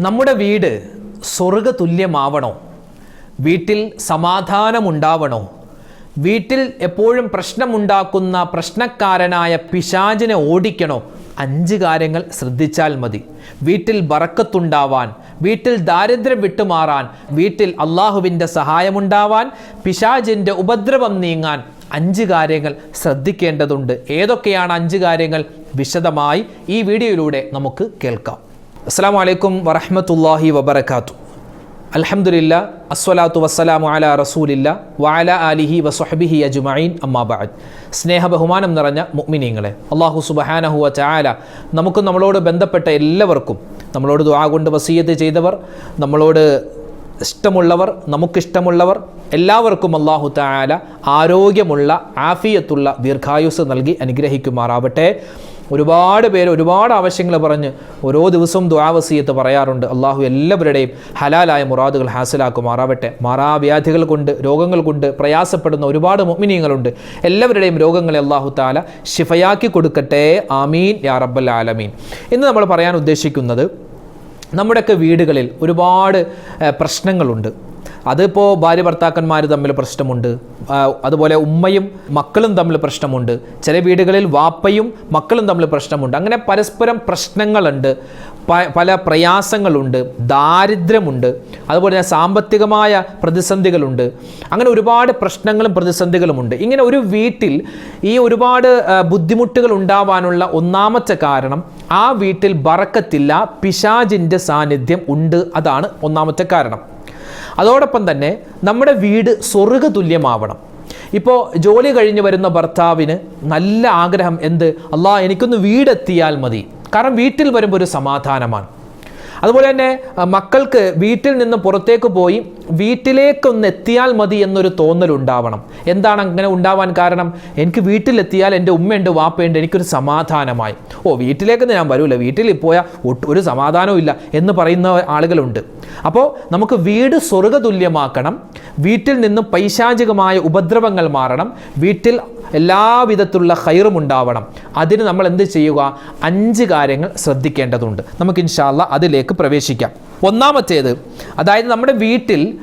നമ്മുടെ വീട് സ്വർഗ തുല്യമാവണോ വീട്ടിൽ സമാധാനമുണ്ടാവണോ? വീട്ടിൽ എപ്പോഴും പ്രശ്നമുണ്ടാക്കുന്ന പ്രശ്നക്കാരനായ പിശാചിനെ ഓടിക്കണോ? അഞ്ച് കാര്യങ്ങൾ ശ്രദ്ധിച്ചാൽ മതി. വീട്ടിൽ ബറക്കത്തുണ്ടാവാൻ വീട്ടിൽ ദാരിദ്ര്യം വിട്ടുമാറാൻ വീട്ടിൽ അള്ളാഹുവിന്റെ സഹായമുണ്ടാവാൻ പിശാചിന്റെ ഉപദ്രവം നീങ്ങാൻ അഞ്ച് കാര്യങ്ങൾ ശ്രദ്ധിക്കേണ്ടതുണ്ട്. ഏതൊക്കെയാണ് അഞ്ച് കാര്യങ്ങൾ? വിശദമായി ഈ വീഡിയോയിലൂടെ നമുക്ക് കേൾക്കാം. അസ്സാം വലൈക്കും വറഹമത്തല്ലാഹി വബർക്കാത്തു അലഹമില്ല അസ്വലാത്തു വസ്സലാമു അല റസൂലില്ല വാല അലിഹി വസ്ഹബിഹി അജുമൈൻ അമ്മാബാദ് സ്നേഹ ബഹുമാനം നിറഞ്ഞ മുഅ്മിനീങ്ങളെ അള്ളാഹു സുബഹാനഹു വ ചായാല നമുക്ക് നമ്മളോട് ബന്ധപ്പെട്ട എല്ലാവർക്കും നമ്മളോട് ദുആ കൊണ്ട് വസീയത്ത് ചെയ്തവർ നമ്മളോട് ഇഷ്ടമുള്ളവർ നമുക്കിഷ്ടമുള്ളവർ എല്ലാവർക്കും അള്ളാഹു തായാല ആരോഗ്യമുള്ള ആഫിയത്തുള്ള ദീർഘായുസ് നൽകി അനുഗ്രഹിക്കുമാറാവട്ടെ. ഒരുപാട് പേര് ഒരുപാട് ആവശ്യങ്ങൾ പറഞ്ഞ് ഓരോ ദിവസവും ദ്വാവസീയത്ത് പറയാറുണ്ട്. അള്ളാഹു എല്ലാവരുടെയും ഹലാലായ മുറാദുകൾ ഹാസിലാക്കുമാറാവട്ടെ. മാറാവ്യാധികൾ കൊണ്ട് രോഗങ്ങൾ കൊണ്ട് പ്രയാസപ്പെടുന്ന ഒരുപാട് മൊമിനിയങ്ങളുണ്ട് എല്ലാവരുടെയും രോഗങ്ങളെ അള്ളാഹു താല ശിഫയാക്കി കൊടുക്കട്ടെ. ആമീൻ. യാ റബ്ബൽ ആലമീൻ. ഇന്ന് നമ്മൾ പറയാൻ ഉദ്ദേശിക്കുന്നത് നമ്മുടെയൊക്കെ വീടുകളിൽ ഒരുപാട് പ്രശ്നങ്ങളുണ്ട്. അതിപ്പോൾ ഭാര്യ ഭർത്താക്കന്മാർ തമ്മിൽ പ്രശ്നമുണ്ട്. അതുപോലെ ഉമ്മയും മക്കളും തമ്മിൽ പ്രശ്നമുണ്ട്. ചില വീടുകളിൽ വാപ്പയും മക്കളും തമ്മിൽ പ്രശ്നമുണ്ട്. അങ്ങനെ പരസ്പരം പ്രശ്നങ്ങളുണ്ട്. പല പ്രയാസങ്ങളുണ്ട്. ദാരിദ്ര്യമുണ്ട്. അതുപോലെ തന്നെ സാമ്പത്തികമായ പ്രതിസന്ധികളുണ്ട്. അങ്ങനെ ഒരുപാട് പ്രശ്നങ്ങളും പ്രതിസന്ധികളുമുണ്ട്. ഇങ്ങനെ ഒരു വീട്ടിൽ ഈ ഒരുപാട് ബുദ്ധിമുട്ടുകൾ ഉണ്ടാവാനുള്ള ഒന്നാമത്തെ കാരണം ആ വീട്ടിൽ ബറക്കത്തില്ല പിശാജിന്റെ സാന്നിധ്യം ഉണ്ട്. അതാണ് ഒന്നാമത്തെ കാരണം. അതോടൊപ്പം തന്നെ നമ്മുടെ വീട് സ്വർഗ തുല്യമാവണം ഇപ്പോൾ ജോലി കഴിഞ്ഞ് വരുന്ന ഭർത്താവിന് നല്ല ആഗ്രഹം എന്ത്? അല്ലാ എനിക്കൊന്ന് വീടെത്തിയാൽ മതി. കാരണം വീട്ടിൽ വരുമ്പോൾ ഒരു സമാധാനമാണ്. അതുപോലെ തന്നെ മക്കൾക്ക് വീട്ടിൽ നിന്ന് പുറത്തേക്ക് പോയി വീട്ടിലേക്കൊന്ന് എത്തിയാൽ മതി എന്നൊരു തോന്നൽ ഉണ്ടാവണം. എന്താണ് അങ്ങനെ ഉണ്ടാവാൻ കാരണം? എനിക്ക് വീട്ടിലെത്തിയാൽ എന്റെ ഉമ്മയുണ്ട് വാപ്പയുണ്ട് എനിക്കൊരു സമാധാനമായി. ഓ വീട്ടിലേക്ക് ഞാൻ വരൂല. വീട്ടിൽ പോയാൽ ഒരു സമാധാനവും ഇല്ല എന്ന് പറയുന്ന ആളുകളുണ്ട്. അപ്പോൾ നമുക്ക് വീട് സ്വർഗതുല്യമാക്കണം വീട്ടിൽ നിന്നും പൈശാചികമായ ഉപദ്രവങ്ങൾ മാറണം വീട്ടിൽ എല്ലാവിധത്തിലുള്ള ഹൈറും ഉണ്ടാവണം. അതിന് നമ്മൾ എന്ത് ചെയ്യുക? അഞ്ച് കാര്യങ്ങൾ ശ്രദ്ധിക്കേണ്ടതുണ്ട്. നമുക്ക് ഇൻഷാല്ല അതിലേക്ക് പ്രവേശിക്കാം. ഒന്നാമത്തേത് അതായത് നമ്മുടെ വീട്ടിൽ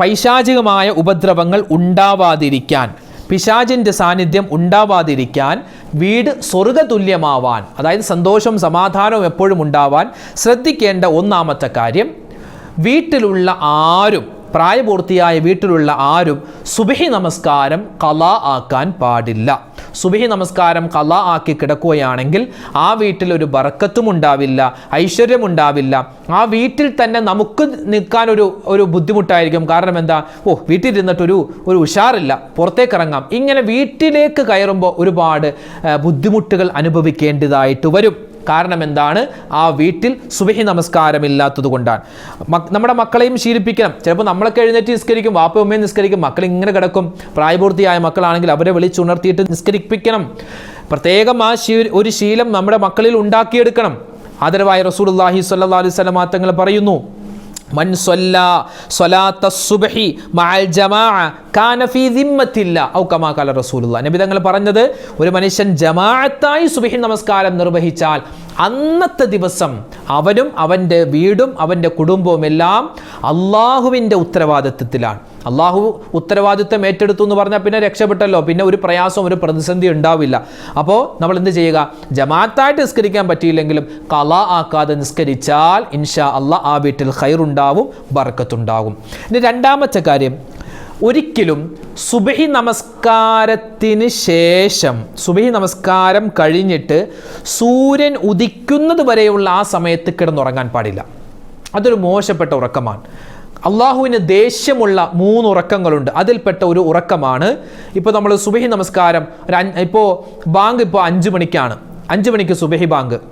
പൈശാചികമായ ഉപദ്രവങ്ങൾ ഉണ്ടാവാതിരിക്കാൻ പിശാചിന്റെ സാന്നിധ്യം ഉണ്ടാവാതിരിക്കാൻ വീട് സ്വർഗതുല്യമാവാൻ അതായത് സന്തോഷവും സമാധാനവും എപ്പോഴും ഉണ്ടാവാൻ ശ്രദ്ധിക്കേണ്ട ഒന്നാമത്തെ കാര്യം വീട്ടിലുള്ള ആരും പ്രായപൂർത്തിയായ വീട്ടിലുള്ള ആരും സുബഹി നമസ്കാരം കല ആക്കാൻ പാടില്ല. സുബഹി നമസ്കാരം കല ആക്കി കിടക്കുകയാണെങ്കിൽ ആ വീട്ടിൽ ഒരു ബറക്കത്തും ഉണ്ടാവില്ല ഐശ്വര്യമുണ്ടാവില്ല ആ വീട്ടിൽ തന്നെ നമുക്ക് നിൽക്കാൻ ഒരു ഒരു ബുദ്ധിമുട്ടായിരിക്കും. കാരണം എന്താ? ഓ വീട്ടിലിരുന്നിട്ടൊരു ഒരു ഉഷാറില്ല. പുറത്തേക്ക് ഇറങ്ങാം. ഇങ്ങനെ വീട്ടിലേക്ക് കയറുമ്പോൾ ഒരുപാട് ബുദ്ധിമുട്ടുകൾ അനുഭവിക്കേണ്ടതായിട്ട് വരും. കാരണം എന്താണ് ആ വീട്ടിൽ സുബഹി നമസ്കാരമില്ലാത്തത് കൊണ്ടാണ് നമ്മുടെ മക്കളെയും ശീലിപ്പിക്കണം. ചിലപ്പോൾ നമ്മളൊക്കെ എഴുന്നേറ്റ് നിസ്കരിക്കും വാപ്പ ഉമ്മയും നിസ്കരിക്കും മക്കൾ ഇങ്ങനെ കിടക്കും. പ്രായപൂർത്തിയായ മക്കളാണെങ്കിൽ അവരെ വിളിച്ചുണർത്തിയിട്ട് നിസ്കരിപ്പിക്കണം. പ്രത്യേകം ആ ശീ ഒരു ശീലം നമ്മുടെ മക്കളിൽ ഉണ്ടാക്കിയെടുക്കണം. ആദരവായ റസൂലുള്ളാഹി അള്ളാഹി അലൈഹി വസല്ലം തങ്ങൾ പറയുന്നു. മൻ മഅൽ റസൂലുള്ളാഹ് നബി തങ്ങൾ പറഞ്ഞത് ഒരു മനുഷ്യൻ ജമാഅത്തായി സുബഹി നമസ്കാരം നിർവഹിച്ചാൽ അന്നത്തെ ദിവസം അവനും അവന്റെ വീടും അവന്റെ കുടുംബവും എല്ലാം അള്ളാഹുവിന്റെ ഉത്തരവാദിത്വത്തിലാണ്. അള്ളാഹു ഉത്തരവാദിത്വം ഏറ്റെടുത്തു എന്ന് പറഞ്ഞാൽ പിന്നെ രക്ഷപ്പെട്ടല്ലോ. പിന്നെ ഒരു പ്രയാസവും ഒരു പ്രതിസന്ധി ഉണ്ടാവില്ല. അപ്പോൾ നമ്മൾ എന്ത് ചെയ്യുക? ജമാഅത്തായിട്ട് നിസ്കരിക്കാൻ പറ്റിയില്ലെങ്കിലും കല ആക്കാതെ നിസ്കരിച്ചാൽ ഇൻഷാ അള്ളാഹ് ആ വീട്ടിൽ ഹൈറുണ്ടാവും ബർക്കത്തുണ്ടാകും. ഇനി രണ്ടാമത്തെ കാര്യം ഒരിക്കലും സുബഹി നമസ്കാരത്തിന് ശേഷം സുബഹി നമസ്കാരം കഴിഞ്ഞിട്ട് സൂര്യൻ ഉദിക്കുന്നത് വരെയുള്ള ആ സമയത്ത് കിടന്നുറങ്ങാൻ പാടില്ല. അതൊരു മോശപ്പെട്ട ഉറക്കമാണ്. അള്ളാഹുവിന് ദേഷ്യമുള്ള മൂന്ന് ഉറക്കങ്ങളുണ്ട്. അതിൽപ്പെട്ട ഒരു ഉറക്കമാണ് ഇപ്പോൾ നമ്മൾ സുബഹി നമസ്കാരം ഒരു ഇപ്പോൾ ബാങ്ക് ഇപ്പോൾ അഞ്ച് മണിക്കാണ്. അഞ്ച് മണിക്ക് സുബഹി ബാങ്ക്.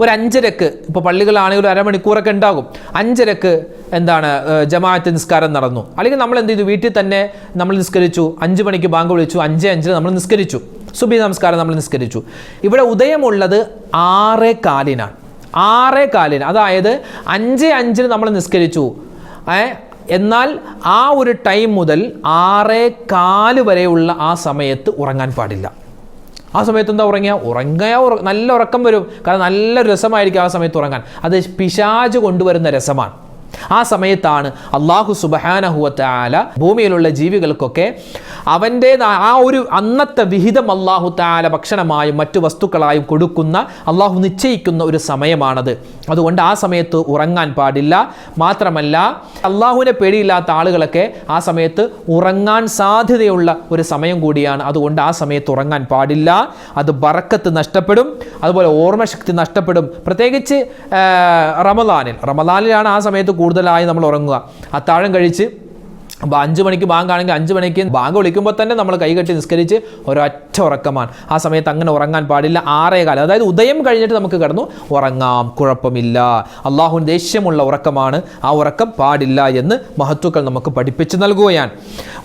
ഒരു അഞ്ചരക്ക് ഇപ്പോൾ പള്ളികളാണെങ്കിൽ ഒരു അരമണിക്കൂറൊക്കെ ഉണ്ടാകും. അഞ്ചരക്ക് എന്താണ് ജമാഅത്ത് നിസ്കാരം നടന്നു. അല്ലെങ്കിൽ നമ്മൾ എന്ത് ചെയ്തു? വീട്ടിൽ തന്നെ നമ്മൾ നിസ്കരിച്ചു. അഞ്ച് മണിക്ക് ബാങ്ക് വിളിച്ചു. അഞ്ച് അഞ്ചിന് നമ്മൾ നിസ്കരിച്ചു. സുബി നമസ്കാരം നമ്മൾ നിസ്കരിച്ചു. ഇവിടെ ഉദയമുള്ളത് ആറേ കാലിനാണ്. ആറേ കാലിന്. അതായത് അഞ്ച് അഞ്ചിന് നമ്മൾ നിസ്കരിച്ചു. എന്നാൽ ആ ഒരു ടൈം മുതൽ ആറേ കാൽ വരെയുള്ള ആ സമയത്ത് ഉറങ്ങാൻ പാടില്ല. ആ സമയത്ത് എന്താ ഉറങ്ങിയ? ഉറങ്ങിയ നല്ല ഉറക്കം വരും. കാരണം നല്ല രസമായിരിക്കും ആ സമയത്ത് ഉറങ്ങാൻ. അത് പിശാജ് കൊണ്ടുവരുന്ന രസമാണ്. ആ സമയത്താണ് അള്ളാഹു സുബഹാനഹുവത്താല ഭൂമിയിലുള്ള ജീവികൾക്കൊക്കെ അവന്റെ ആ ഒരു അന്നത്തെ വിഹിതം അള്ളാഹു താല ഭക്ഷണമായും മറ്റു വസ്തുക്കളായും കൊടുക്കുന്ന അള്ളാഹു നിശ്ചയിക്കുന്ന ഒരു സമയമാണത്. അതുകൊണ്ട് ആ സമയത്ത് ഉറങ്ങാൻ പാടില്ല. മാത്രമല്ല അള്ളാഹുവിനെ പേടിയില്ലാത്ത ആളുകളൊക്കെ ആ സമയത്ത് ഉറങ്ങാൻ സാധ്യതയുള്ള ഒരു സമയം കൂടിയാണ്. അതുകൊണ്ട് ആ സമയത്ത് ഉറങ്ങാൻ പാടില്ല. അത് ബറക്കത്ത് നഷ്ടപ്പെടും. അതുപോലെ ഓർമ്മശക്തി നഷ്ടപ്പെടും. പ്രത്യേകിച്ച് റമദാനിൽ. റമദാനിലാണ് ആ സമയത്ത് കൂടുതലായി നമ്മൾ ഉറങ്ങുക. അത്താഴം കഴിച്ച് അപ്പോൾ അഞ്ച് മണിക്ക് ബാങ്ക് ആണെങ്കിൽ അഞ്ച് മണിക്ക് ബാങ്ക് വിളിക്കുമ്പോൾ തന്നെ നമ്മൾ കൈകെട്ടി നിസ്കരിച്ച് ഒരൊറ്റ ഉറക്കമാണ്. ആ സമയത്ത് അങ്ങനെ ഉറങ്ങാൻ പാടില്ല. ആറേ കാലം അതായത് ഉദയം കഴിഞ്ഞിട്ട് നമുക്ക് കിടന്നു ഉറങ്ങാം. കുഴപ്പമില്ല. അള്ളാഹുവിന് ദേഷ്യമുള്ള ഉറക്കമാണ്. ആ ഉറക്കം പാടില്ല എന്ന് മഹത്വക്കൾ നമുക്ക് പഠിപ്പിച്ച് നൽകുകയാണ്.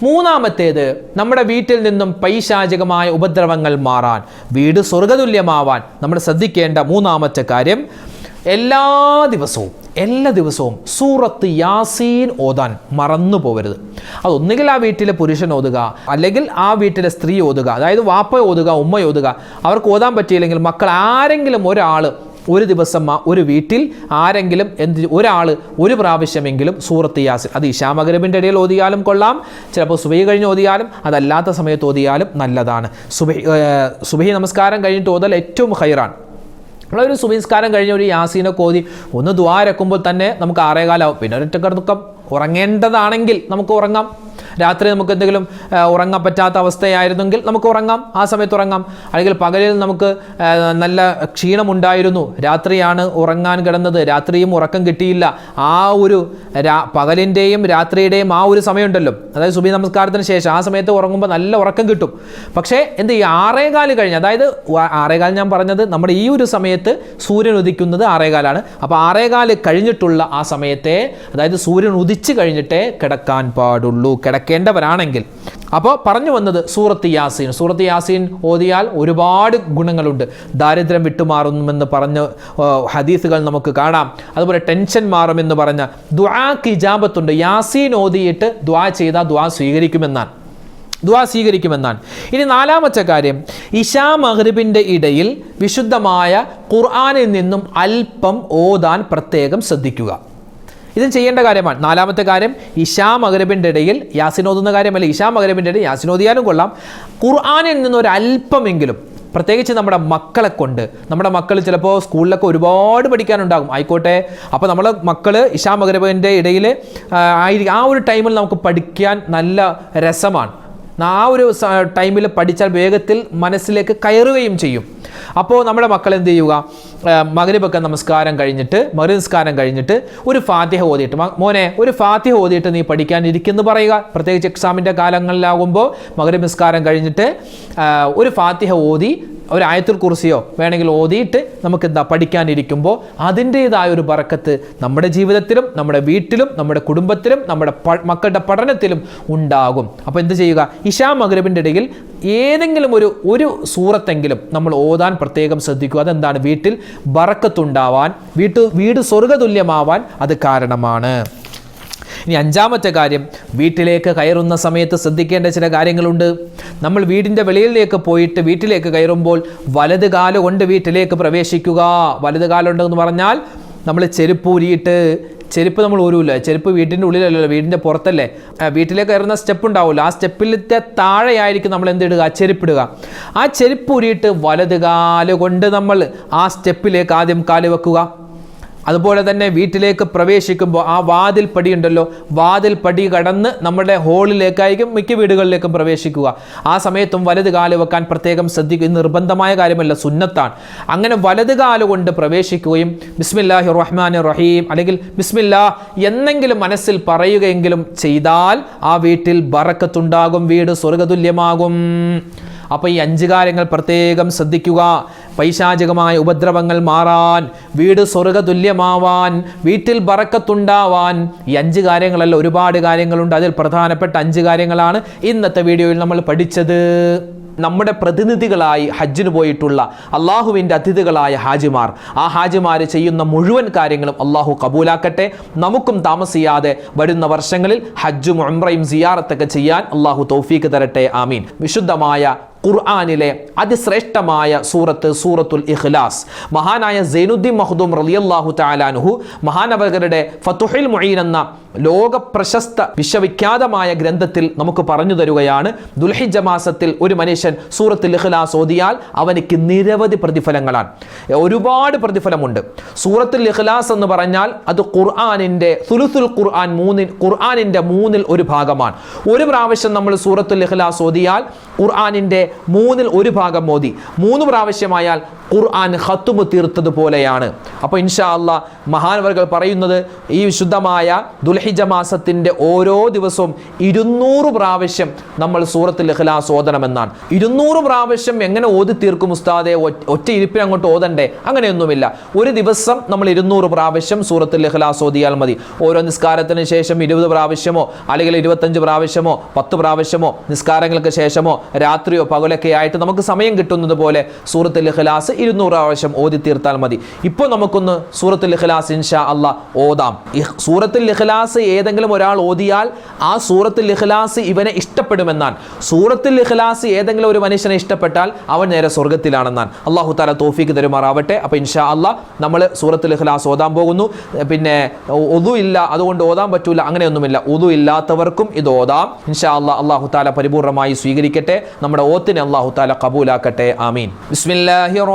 മൂന്നാമത്തേത് നമ്മുടെ വീട്ടിൽ നിന്നും പൈശാചികമായ ഉപദ്രവങ്ങൾ മാറാൻ വീട് സ്വർഗതുല്യമാവാൻ നമ്മൾ ശ്രദ്ധിക്കേണ്ട മൂന്നാമത്തെ കാര്യം എല്ലാ ദിവസവും എല്ലാ ദിവസവും സൂറത്ത് യാസീൻ ഓതാൻ മറന്നു പോകരുത് അതൊന്നുകിൽ ആ വീട്ടിലെ പുരുഷൻ ഓതുക അല്ലെങ്കിൽ ആ വീട്ടിലെ സ്ത്രീ ഓതുക അതായത് വാപ്പ ഓതുക ഉമ്മ ഓതുക അവർക്ക് ഓതാൻ പറ്റിയില്ലെങ്കിൽ മക്കൾ ആരെങ്കിലും ഒരാൾ ഒരു ദിവസം ഒരു വീട്ടിൽ ആരെങ്കിലും എന്ത് ഒരാൾ ഒരു പ്രാവശ്യമെങ്കിലും സൂറത്ത് യാസിൻ. അത് ഇഷാമഗരബിന്റെ ഇടയിൽ ഓതിയാലും കൊള്ളാം ചിലപ്പോൾ സുബൈ കഴിഞ്ഞ് ഓതിയാലും അതല്ലാത്ത സമയത്ത് ഓതിയാലും നല്ലതാണ്. സുബൈ സുബൈ നമസ്കാരം കഴിഞ്ഞിട്ട് ഓതൽ ഏറ്റവും ഹൈറാണ്. നമ്മളൊരു സുബിസ്കാരം കഴിഞ്ഞ ഒരു യാസീനെ കോതി ഒന്ന് ദ്വാരക്കുമ്പോൾ തന്നെ നമുക്ക് ആറേകാലാവും. പിന്നെ ഒരൊറ്റ കിടന്നുക്കം ഉറങ്ങേണ്ടതാണെങ്കിൽ നമുക്ക് ഉറങ്ങാം. രാത്രി നമുക്ക് എന്തെങ്കിലും ഉറങ്ങാൻ പറ്റാത്ത അവസ്ഥയായിരുന്നെങ്കിൽ നമുക്ക് ഉറങ്ങാം. ആ സമയത്ത് ഉറങ്ങാം. അല്ലെങ്കിൽ പകലിൽ നമുക്ക് നല്ല ക്ഷീണമുണ്ടായിരുന്നു. രാത്രിയാണ് ഉറങ്ങാൻ കിടന്നത്. രാത്രിയും ഉറക്കം കിട്ടിയില്ല. ആ ഒരു പകലിന്റെയും രാത്രിയുടെയും ആ ഒരു സമയമുണ്ടല്ലോ. അതായത് സുബി നമസ്കാരത്തിന് ശേഷം ആ സമയത്ത് ഉറങ്ങുമ്പോൾ നല്ല ഉറക്കം കിട്ടും. പക്ഷേ എന്ത് ഈ ആറേകാൽ കഴിഞ്ഞ് അതായത് ആറേകാൽ ഞാൻ പറഞ്ഞത് നമ്മുടെ ഈ ഒരു സമയത്ത് സൂര്യൻ ഉദിക്കുന്നത് ആറേകാലാണ്. അപ്പോൾ ആറേകാൽ കഴിഞ്ഞിട്ടുള്ള ആ സമയത്തെ അതായത് സൂര്യൻ ഉദിച്ച് കഴിഞ്ഞിട്ടേ കിടക്കാൻ പാടുള്ളൂ. കിടക്കേണ്ടവരാണെങ്കിൽ അപ്പോൾ പറഞ്ഞു വന്നത് സൂറത്ത് യാസീൻ. സൂറത്ത് യാസീൻ ഓതിയാൽ ഒരുപാട് ഗുണങ്ങളുണ്ട്. ദാരിദ്ര്യം വിട്ടുമാറുമെന്ന് പറഞ്ഞ് ഹദീസുകൾ നമുക്ക് കാണാം. അതുപോലെ ടെൻഷൻ മാറുമെന്ന് പറഞ്ഞ ദ്വാക്ക് ഇജാബത്തുണ്ട്. യാസീൻ ഓതിയിട്ട് ദ്വാ ചെയ്താൽ ദ്വാ സ്വീകരിക്കുമെന്നാണ്. ദ്വാ സ്വീകരിക്കുമെന്നാണ്. ഇനി നാലാമത്തെ കാര്യം ഇഷാ മഹ്രിബിന്റെ ഇടയിൽ വിശുദ്ധമായ ഖുർആാനിൽ നിന്നും അല്പം ഓതാൻ പ്രത്യേകം ശ്രദ്ധിക്കുക. ഇതും ചെയ്യേണ്ട കാര്യമാണ്. നാലാമത്തെ കാര്യം ഇഷാ മകരബിന്റെ ഇടയിൽ യാസിൻ ഓതുന്ന കാര്യമല്ല? ഇഷാ മകരബിന്റെ ഇടയിൽ യാസിനോദിയാലും കൊള്ളാം. ഖുർആാനിൽ നിന്ന് ഒരു അല്പമെങ്കിലും പ്രത്യേകിച്ച് നമ്മുടെ മക്കളെ കൊണ്ട് നമ്മുടെ മക്കൾ ചിലപ്പോൾ സ്കൂളിലൊക്കെ ഒരുപാട് പഠിക്കാനുണ്ടാകും. ആയിക്കോട്ടെ. അപ്പോൾ നമ്മളെ മക്കൾ ഇഷാ മകരബിന്റെ ഇടയിൽ ആയിരിക്കും. ആ ഒരു ടൈമിൽ നമുക്ക് പഠിക്കാൻ നല്ല രസമാണ്. ആ ഒരു ടൈമിൽ പഠിച്ചാൽ വേഗത്തിൽ മനസ്സിലേക്ക് കയറുകയും ചെയ്യും. അപ്പോൾ നമ്മുടെ മക്കൾ എന്ത് ചെയ്യുക? മകരിപ്പൊക്കെ നമസ്കാരം കഴിഞ്ഞിട്ട് മകര നമസ്കാരം കഴിഞ്ഞിട്ട് ഒരു ഫാത്തിഹ ഓതിയിട്ട് "മ- മോനെ ഒരു ഫാത്തിഹ ഓതിയിട്ട് നീ പഠിക്കാനിരിക്കുന്നു പറയുക. പ്രത്യേകിച്ച് എക്സാമിന്റെ കാലങ്ങളിലാകുമ്പോൾ മകര നമസ്കാരം കഴിഞ്ഞിട്ട് ഒരു ഫാത്തിഹ ഓതി ഒരു ആയത്തുൽ കുറിസിയോ വേണമെങ്കിൽ ഓതിയിട്ട് നമുക്ക് എന്താ പഠിക്കാനിരിക്കുമ്പോൾ അതിന്റേതായ ഒരു ബറക്കത്ത് നമ്മുടെ ജീവിതത്തിലും നമ്മുടെ വീട്ടിലും നമ്മുടെ കുടുംബത്തിലും നമ്മുടെ മക്കളുടെ പഠനത്തിലും ഉണ്ടാകും. അപ്പോൾ എന്ത് ചെയ്യുക? ഇഷാ മകരബിന്റെ ഇടയിൽ ഏതെങ്കിലും ഒരു ഒരു സൂറത്തെങ്കിലും നമ്മൾ ഓതാൻ പ്രത്യേകം ശ്രദ്ധിക്കുക. അതെന്താണ്? വീട്ടിൽ ബറക്കത്തുണ്ടാവാൻ വീട്ടു വീട് സ്വർഗതുല്യമാവാൻ അത് കാരണമാണ്. ഇനി അഞ്ചാമത്തെ കാര്യം വീട്ടിലേക്ക് കയറുന്ന സമയത്ത് ശ്രദ്ധിക്കേണ്ട ചില കാര്യങ്ങളുണ്ട്. നമ്മൾ വീടിന്റെ വെളിയിലേക്ക് പോയിട്ട് വീട്ടിലേക്ക് കയറുമ്പോൾ വലത് കാൽ കൊണ്ട് വീട്ടിലേക്ക് പ്രവേശിക്കുക. വലത് കാലുണ്ടെന്ന് പറഞ്ഞാൽ നമ്മൾ ചെരുപ്പൂരിയിട്ട് ചെരുപ്പ് നമ്മൾ ഊരുമില്ല ചെരുപ്പ് വീട്ടിന്റെ ഉള്ളിലല്ലല്ലോ വീടിന്റെ പുറത്തല്ലേ. വീട്ടിലേക്ക് കയറുന്ന സ്റ്റെപ്പ് ഉണ്ടാവില്ല ആ സ്റ്റെപ്പിലത്തെ താഴെയായിരിക്കും നമ്മൾ എന്തിടുക ചെരുപ്പിടുക ആ ചെരുപ്പ് ഊരിയിട്ട് വലത് കാൽ കൊണ്ട് നമ്മൾ ആ സ്റ്റെപ്പിലേക്ക് ആദ്യം കാൽ വെക്കുക. അതുപോലെ തന്നെ വീട്ടിലേക്ക് പ്രവേശിക്കുമ്പോൾ ആ വാതിൽ പടി ഉണ്ടല്ലോ വാതിൽ പടി കടന്ന് നമ്മുടെ ഹോളിലേക്കായിരിക്കും മിക്ക വീടുകളിലേക്കും പ്രവേശിക്കുക. ആ സമയത്തും വലത് കാൽ വെക്കാൻ പ്രത്യേകം ശ്രദ്ധിക്കുക. നിർബന്ധമായ കാര്യമല്ല സുന്നത്താണ്. അങ്ങനെ വലത് കാൽ കൊണ്ട് പ്രവേശിക്കുകയും ബിസ്മില്ലാഹി റഹ്മാൻ റഹീം അല്ലെങ്കിൽ ബിസ്മില്ലാ എന്നെങ്കിലും മനസ്സിൽ പറയുകയെങ്കിലും ചെയ്താൽ ആ വീട്ടിൽ ബറക്കത്തുണ്ടാകും വീട് സ്വർഗതുല്യമാകും അപ്പോൾ ഈ അഞ്ച് കാര്യങ്ങൾ പ്രത്യേകം ശ്രദ്ധിക്കുക. പൈശാചികമായ ഉപദ്രവങ്ങൾ മാറാൻ വീട് സ്വർഗതുല്യമാവാൻ വീട്ടിൽ ബറക്കത്തുണ്ടാവാൻ ഈ അഞ്ച് കാര്യങ്ങളല്ല ഒരുപാട് കാര്യങ്ങളുണ്ട്. അതിൽ പ്രധാനപ്പെട്ട അഞ്ച് കാര്യങ്ങളാണ് ഇന്നത്തെ വീഡിയോയിൽ നമ്മൾ പഠിച്ചത്. നമ്മുടെ പ്രതിനിധികളായി ഹജ്ജിന് പോയിട്ടുള്ള അള്ളാഹുവിന്റെ അതിഥികളായ ഹാജിമാർ. ആ ഹാജിമാർ ചെയ്യുന്ന മുഴുവൻ കാര്യങ്ങളും അള്ളാഹു കബൂലാക്കട്ടെ. നമുക്കും താമസിയാതെ വരുന്ന വർഷങ്ങളിൽ ഹജ്ജും ഉംറയും സിയാറത്തൊക്കെ ചെയ്യാൻ അള്ളാഹു തൗഫീക്ക് തരട്ടെ. ആമീൻ. വിശുദ്ധമായ ഖുർആാനിലെ അതിശ്രേഷ്ഠമായ സൂറത്ത് സൂറത്തുൽ ഇഖ്ലാസ്. മഹാനായ സൈനുദ്ദീൻ മഹദൂം റളിയല്ലാഹു താലാനുഹു മഹാനവകരുടെ ഫതുഹിൽ മുഈൻ എന്ന ലോക പ്രശസ്ത വിശ്വവിഖ്യാതമായ ഗ്രന്ഥത്തിൽ നമുക്ക് പറഞ്ഞു തരുകയാണ്. ദുൽഹിജ മാസത്തിൽ ഒരു മനുഷ്യൻ സൂറത്തുൽ ഇഖ്ലാസ് ഓതിയാൽ അവനിക്ക് നിരവധി പ്രതിഫലങ്ങളാണ്. ഒരുപാട് പ്രതിഫലമുണ്ട്. സൂറത്തുൽ ഇഖ്ലാസ് എന്ന് പറഞ്ഞാൽ അത് ഖുർആാനിന്റെ സുലുസുൽ ഖുർആൻ മൂന്നിൽ ഖുർആാനിന്റെ മൂന്നിൽ ഒരു ഭാഗമാണ്. ഒരു പ്രാവശ്യം നമ്മൾ സൂറത്തുൽ ഇഖ്ലാസ് ഓതിയാൽ ഖുർആാനിന്റെ മൂന്നിൽ ഒരു ഭാഗം ഓതി. മൂന്ന് പ്രാവശ്യമായാൽ ഖുർആൻ ഹത്തുമ് തീർത്തതുപോലെയാണ്. അപ്പോൾ ഇൻഷാ അള്ളാ മഹാനവർകൾ പറയുന്നത് ഈ വിശുദ്ധമായ ദുൽഹിജ മാസത്തിന്റെ ഓരോ ദിവസവും ഇരുന്നൂറ് പ്രാവശ്യം നമ്മൾ സൂറത്തുൽ ഇഖ്ലാസ് ഓതണമെന്നാണ്. ഇരുന്നൂറ് പ്രാവശ്യം എങ്ങനെ ഓതി തീർക്കും ഉസ്താദെ? ഒറ്റ ഇരിപ്പിന് അങ്ങോട്ട് ഓതണ്ടേ? അങ്ങനെയൊന്നുമില്ല. ഒരു ദിവസം നമ്മൾ ഇരുന്നൂറ് പ്രാവശ്യം സൂറത്തുൽ ഇഖ്ലാസ് ഓതിയാൽ മതി. ഓരോ നിസ്കാരത്തിന് ശേഷം ഇരുപത് പ്രാവശ്യമോ അല്ലെങ്കിൽ ഇരുപത്തഞ്ച് പ്രാവശ്യമോ പത്ത് പ്രാവശ്യമോ നിസ്കാരങ്ങൾക്ക് ശേഷമോ രാത്രിയോ പകലൊക്കെ ആയിട്ട് നമുക്ക് സമയം കിട്ടുന്നത് പോലെ സൂറത്തുൽ ഇഖ്ലാസ് ഇരുന്നൂറ് പ്രാവശ്യം ഓതി തീർത്താൽ മതി. ഇപ്പോൾ നമുക്കൊന്ന് സൂറത്തുൽ ഇഖ്ലാസ് ഇൻഷാ അള്ളാ ഓതാം. സൂറത്തുൽ ഇഖ്ലാസ് ഏതെങ്കിലും ഒരാൾ ഓതിയാൽ ആ സൂറത്തുൽ ഇഖ്ലാസ് ഇവനെ ഇഷ്ടപ്പെടുമെന്നാൽ സൂറത്തുൽ ഇഖ്ലാസ് ഏതെങ്കിലും ഒരു മനുഷ്യനെ ഇഷ്ടപ്പെട്ടാൽ അവൻ നേരെ സ്വർഗത്തിലാണെന്നാണ് അള്ളാഹു താല തോഫിക്ക് തരുമാറാവട്ടെ. അപ്പോൾ ഇൻഷാ അള്ളാ നമ്മൾ സൂറത്തുൽ ഇഖ്ലാസ് ഓതാൻ പോകുന്നു. പിന്നെ ഒതു ഇല്ല അതുകൊണ്ട് ഓതാൻ പറ്റൂല അങ്ങനെയൊന്നുമില്ല. ഒതു ഇല്ലാത്തവർക്കും ഇത് ഓതാം. ഇൻഷാ അള്ളാ അള്ളാഹു താല പരിപൂർണമായി സ്വീകരിക്കട്ടെ. നമ്മുടെ ഓത്തിനെ അള്ളാഹു താല കബൂലാക്കട്ടെ. ആമീൻ. ബിസ്മില്ലാഹി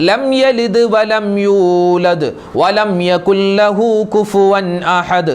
ലം യലിദ് വലം യൂലദ് വലം യകുല്ലഹു കുഫുവൻ അഹദ്.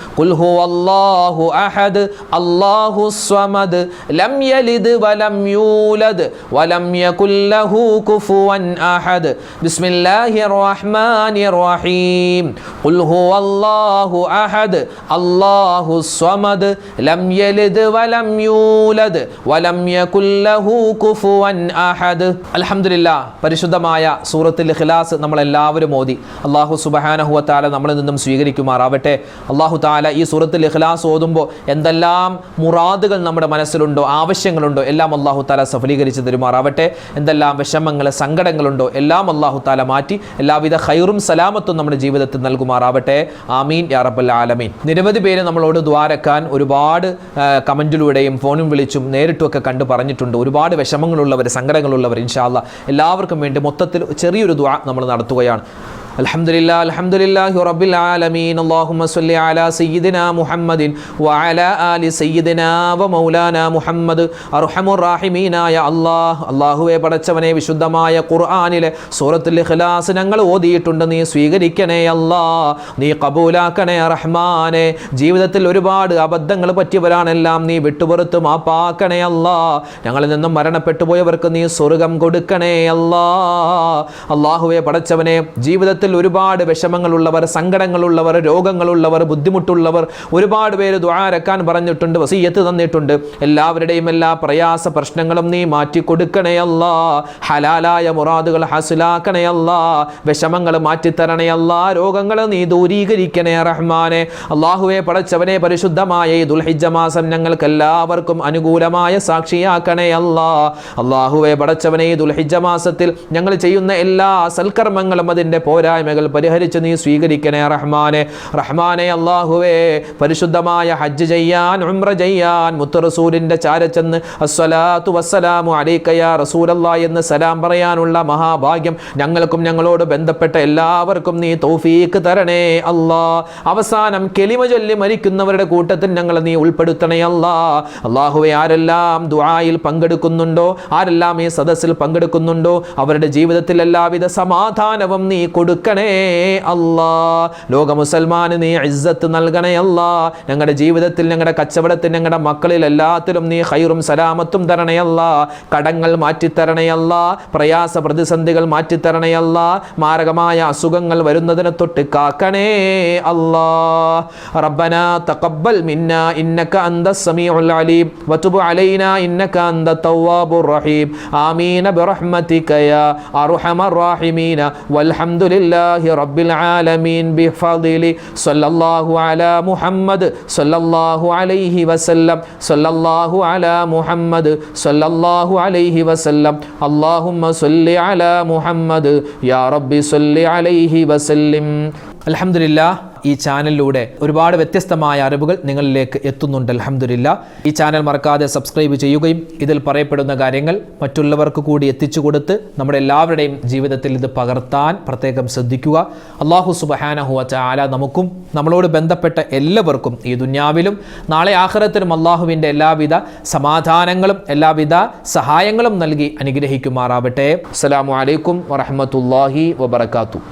കുൽഹു അല്ലാഹു അഹദ് അല്ലാഹു ലം യലിദ് വലം യൂലദ് വലം യകുല്ലഹു കുഫുവൻ അഹദ്. ബിസ്മില്ലാഹിർ റഹ്മാനിർ റഹീം കുൽഹു അല്ലാഹു അഹദ് അല്ലാഹു ലം യലിദ് വലം യൂലദ് വലം യകുല്ലഹു കുഫുവൻ അഹദ്. അൽഹംദുലില്ല പരിശുദ്ധമായ സൂറത്തിൽ നമ്മൾ എല്ലാവരും ഓതി. അള്ളാഹു സുബഹാനഹുവ താല നമ്മളിൽ നിന്നും സ്വീകരിക്കുമാറാവട്ടെ. അള്ളാഹു താല ഈ സൂറത്തിൽ ഇഖ്ലാസ് ഓതുമ്പോൾ എന്തെല്ലാം മുറാദുകൾ നമ്മുടെ മനസ്സിലുണ്ടോ ആവശ്യങ്ങളുണ്ടോ എല്ലാം അള്ളാഹു താല സഫലീകരിച്ച് തരുമാറാവട്ടെ. എന്തെല്ലാം വിഷമങ്ങൾ സങ്കടങ്ങളുണ്ടോ എല്ലാം അള്ളാഹു താല മാറ്റി എല്ലാവിധ ഖൈറും സലാമത്തും നമ്മുടെ ജീവിതത്തിൽ നൽകുമാറാവട്ടെ. ആമീൻ യാ റബ്ബൽ ആലമീൻ. നിരവധി പേര് നമ്മളോട് ദ്വാരക്കാൻ ഒരുപാട് കമന്റിലൂടെയും ഫോണും വിളിച്ചും നേരിട്ടുമൊക്കെ കണ്ടു പറഞ്ഞിട്ടുണ്ട്. ഒരുപാട് വിഷമങ്ങളുള്ളവർ സങ്കടങ്ങളുള്ളവർ ഇൻഷാല്ല എല്ലാവർക്കും വേണ്ടി മൊത്തത്തിൽ ചെറിയൊരു ദ്വാ നമ്മൾ നടത്തുകയാണ്. الحمد لله الحمد لله رب العالمين اللهم صل على سيدنا محمد وعلى آل سيدنا ومولانا മുഹമ്മദ് അർഹമുറാഹിമീനായ അള്ളാഹ് അള്ളാഹുവെ പടച്ചവനെ വിശുദ്ധമായ ഖുർആാനിലെ സൂറത്തുൽ ഇഖ്ലാസ് ഞങ്ങൾ ഓതിയിട്ടുണ്ട് നീ സ്വീകരിക്കണേ അല്ലാ നീ കബൂലാക്കണേ റഹ്മാനെ ജീവിതത്തിൽ ഒരുപാട് അബദ്ധങ്ങൾ പറ്റിയവരാണെല്ലാം നീ വിട്ടുപുറത്ത് മാപ്പാക്കണേ അല്ലാ ഞങ്ങളിൽ നിന്നും മരണപ്പെട്ടു പോയവർക്ക് നീ സ്വർഗം കൊടുക്കണേ അല്ലാ അള്ളാഹുവെ പടച്ചവനെ ജീവിതത്തിൽ ജീവിതത്തിൽ ഒരുപാട് വിഷമങ്ങളുള്ളവർ സങ്കടങ്ങളുള്ളവർ രോഗങ്ങളുള്ളവർ ബുദ്ധിമുട്ടുള്ളവർ ഒരുപാട് പേര് ദ്വാരക്കാൻ പറഞ്ഞിട്ടുണ്ട് വസീയത്ത് തന്നിട്ടുണ്ട്. എല്ലാവരുടെയും എല്ലാ പ്രയാസ പ്രശ്നങ്ങളും നീ മാറ്റി കൊടുക്കണേ അല്ല. ഹലാലായ മുറാദുകൾ ഹസുലാക്കണേ വിഷമങ്ങൾ മാറ്റിത്തരണേ അല്ല. രോഗങ്ങൾ നീ ദൂരീകരിക്കണേ റഹ്മാനെ. അള്ളാഹുവെ പടച്ചവനെ പരിശുദ്ധമായ ഈ ദുൽഹിജ്ജ മാസം ഞങ്ങൾക്ക് എല്ലാവർക്കും അനുകൂലമായ സാക്ഷിയാക്കണേ അല്ല. അള്ളാഹുവെ പടച്ചവനെ ഈ ദുൽഹിജ്ജ മാസത്തിൽ ഞങ്ങൾ ചെയ്യുന്ന എല്ലാ സൽക്കർമ്മങ്ങളും അതിന്റെ പോരായ്മകൾ പരിഹരിച്ച് നീ സ്വീകരിക്കണേ റഹ്മാനെ. റഹ്മാനെ അള്ളാഹുവേ പരിശുദ്ധമായ ഹജ്ജ് ചെയ്യാൻ ഉംറ ചെയ്യാൻ മുത്തറസൂലിന്റെ ചാരച്ചെന്ന് അസ്വലാത്തു വസ്സലാമു അലൈക്കയ റസൂലല്ലാ എന്ന് സലാം പറയാനുള്ള മഹാഭാഗ്യം ഞങ്ങൾക്കും ഞങ്ങളോട് ബന്ധപ്പെട്ട എല്ലാവർക്കും നീ തൗഫീക്ക് തരണേ അല്ലാ. അവസാനം കെളിമ ചൊല്ലി മരിക്കുന്നവരുടെ കൂട്ടത്തിൽ ഞങ്ങൾ നീ ഉൾപ്പെടുത്തണേ അല്ലാ. അള്ളാഹുവെ ആരെല്ലാം ദുആയിൽ പങ്കെടുക്കുന്നുണ്ടോ ആരെല്ലാം ഈ സദസ്സിൽ പങ്കെടുക്കുന്നുണ്ടോ അവരുടെ ജീവിതത്തിൽ എല്ലാവിധ സമാധാനവും നീ കൊടുക്കണേ അല്ലാ. ലോക മുസൽമാന് നീ ഇസ്സത്ത് നൽകണേ അല്ലാ. ഞങ്ങളുടെ ജീവിതത്തിൽ ഞങ്ങളുടെ കച്ചവടത്തിൽ ഞങ്ങളുടെ മക്കളിൽ എല്ലാത്തിലും നീ ഹൈറും സലാമത്തും തരണയല്ല കടങ്ങൾ മാറ്റിത്തരണയല്ല പ്രയാസ പ്രതിസന്ധികൾ മാറ്റിത്തരണയല്ല മാരകമായ അസുഖങ്ങൾ വരുന്നതിന് തൊട്ട് കാക്കണേ അല്ലാ. റബ്ബന തഖബ്ബൽ മിന്ന ഇന്നക അന്ത സമീഉൽ അലീം. വതുബ് അലൈന ഇന്നക അന്ത തവ്വാബുർ റഹീം. ആമീന ബിറഹ്മതിക യാ അർഹമർ റഹീമീന. വൽഹംദുലില്ലാഹി അലഹമുല്ലാഹി റബ്ബിൽ ആലമീൻ ബിഫദിലി സല്ലല്ലാഹു അലാ മുഹമ്മദ് സല്ലല്ലാഹു അലൈഹി വസല്ലം സല്ലല്ലാഹു അലാ മുഹമ്മദ് സല്ലല്ലാഹു അലൈഹി വസല്ലം അല്ലാഹുമ്മ സല്ലി അലാ മുഹമ്മദ് യാ റബ്ബി സല്ലി അലൈഹി വസല്ലിം അലഹമുല്ലാ ഈ ചാനലിലൂടെ ഒരുപാട് വ്യത്യസ്തമായ അറിവുകൾ നിങ്ങളിലേക്ക് എത്തുന്നുണ്ട് അലഹമില്ല ഈ ചാനൽ മറക്കാതെ സബ്സ്ക്രൈബ് ചെയ്യുകയും ഇതിൽ പറയപ്പെടുന്ന കാര്യങ്ങൾ മറ്റുള്ളവർക്ക് കൂടി എത്തിച്ചു കൊടുത്ത് നമ്മുടെ എല്ലാവരുടെയും ജീവിതത്തിൽ ഇത് പകർത്താൻ പ്രത്യേകം ശ്രദ്ധിക്കുക. അള്ളാഹു സുബഹാനഹു ചാല നമുക്കും നമ്മളോട് ബന്ധപ്പെട്ട എല്ലാവർക്കും ഈ ദുന്യാവിലും നാളെ ആഹ്റത്തിലും അള്ളാഹുവിന്റെ എല്ലാവിധ സമാധാനങ്ങളും എല്ലാവിധ സഹായങ്ങളും നൽകി അനുഗ്രഹിക്കുമാറാവട്ടെ. അസ്സാം വലൈക്കും വറഹമത്തല്ലാഹി വബർക്കാത്തു